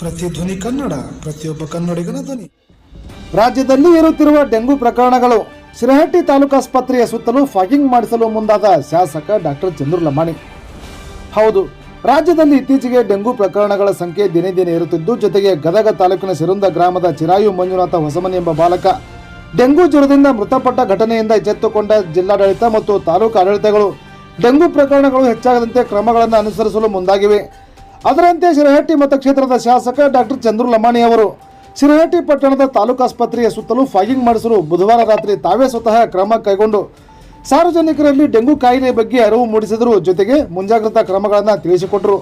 ಪ್ರತಿಧ್ವನಿ ಕನ್ನಡ, ಪ್ರತಿಯೊಬ್ಬ ಕನ್ನಡಿಗನ ಧ್ವನಿ. ರಾಜ್ಯದಲ್ಲಿ ಏರುತ್ತಿರುವ ಡೆಂಗು ಪ್ರಕರಣಗಳು ಶಿರಹಟ್ಟಿ ತಾಲೂಕು ಆಸ್ಪತ್ರೆಯ ಸುತ್ತಲೂ ಫಾಗಿಂಗ್ ಮಾಡಿಸಲು ಮುಂದಾದ ಶಾಸಕ ಡಾಕ್ಟರ್ ಚಂದ್ರು ಲಮಾಣಿ. ಹೌದು, ರಾಜ್ಯದಲ್ಲಿ ಇತ್ತೀಚೆಗೆ ಡೆಂಗು ಪ್ರಕರಣಗಳ ಸಂಖ್ಯೆ ದಿನೇ ದಿನೇ ಏರುತ್ತಿದ್ದು, ಜೊತೆಗೆ ಗದಗ ತಾಲೂಕಿನ ಸಿರುಂದ ಗ್ರಾಮದ ಚಿರಾಯು ಮಂಜುನಾಥ ಹೊಸಮನಿ ಎಂಬ ಬಾಲಕ ಡೆಂಗು ಜ್ವರದಿಂದ ಮೃತಪಟ್ಟ ಘಟನೆಯಿಂದ ಎಚ್ಚೆತ್ತುಕೊಂಡ ಜಿಲ್ಲಾಡಳಿತ ಮತ್ತು ತಾಲೂಕು ಆಡಳಿತಗಳು ಡೆಂಗು ಪ್ರಕರಣಗಳು ಹೆಚ್ಚಾಗದಂತೆ ಕ್ರಮಗಳನ್ನು ಅನುಸರಿಸಲು ಮುಂದಾಗಿವೆ. ಅದರಂತೆ ಶಿರಹಟ್ಟಿ ಮತಕ್ಷೇತ್ರದ ಶಾಸಕ ಡಾಕ್ಟರ್ ಚಂದ್ರು ಲಮಾಣಿ ಅವರು. ಶಿರಹಟ್ಟಿ ಪಟ್ಟಣದ ತಾಲೂಕು ಆಸ್ಪತ್ರೆಯ ಸುತ್ತಲೂ ಫಾಗಿಂಗ್ ಮಾಡಿಸಲು ಬುಧವಾರ ರಾತ್ರಿ ತಾವೇ ಸ್ವತಃ ಕ್ರಮ ಕೈಗೊಂಡು. ಸಾರ್ವಜನಿಕರಲ್ಲಿ ಡೆಂಗು ಕಾಯಿಲೆ ಬಗ್ಗೆ ಅರಿವು ಮೂಡಿಸಿದರು ಜೊತೆಗೆ ಮುಂಜಾಗ್ರತಾ ಕ್ರಮಗಳನ್ನು ತಿಳಿಸಿಕೊಟ್ಟರು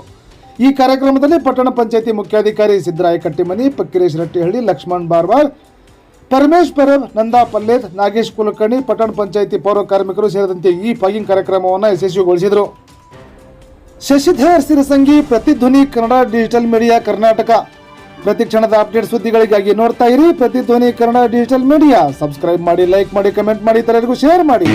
ಈ ಕಾರ್ಯಕ್ರಮದಲ್ಲಿ ಪಟ್ಟಣ ಪಂಚಾಯಿತಿ ಮುಖ್ಯಾಧಿಕಾರಿ ಸಿದ್ದರಾಯ ಕಟ್ಟಿಮನಿ, ಪಕ್ಕಿರೇಶ್ ರಟ್ಟಿಹಳ್ಳಿ, ಲಕ್ಷ್ಮಣ್ ಬಾರ್ವಾರ್ ಪರಮೇಶ್ ಪರಬ್, ನಂದಾ ಪಲ್ಲೇದ್, ನಾಗೇಶ್ ಕುಲಕರ್ಣಿ, ಪಟ್ಟಣ ಪಂಚಾಯಿತಿ ಪೌರ ಕಾರ್ಮಿಕರು ಸೇರಿದಂತೆ ಈ ಫಾಗಿಂಗ್ ಕಾರ್ಯಕ್ರಮವನ್ನು ಯಶಸ್ವಿಗೊಳಿಸಿದರು. Shashidhar Sirasangi Pratidhwani Kannada digital media Karnataka. ಪ್ರತಿ ಕ್ಷಣದ ಅಪ್ಡೇಟ್ ಸುದ್ದಿಗಳಿಗಾಗಿ ನೋಡ್ತಾ ಇರಿ. Pratidhwani Kannada digital media subscribe ಮಾಡಿ ಲೈಕ್ ಮಾಡಿ ಕಮೆಂಟ್ ಮಾಡಿ, ಇತರರಿಗೂ ಶೇರ್ ಮಾಡಿ.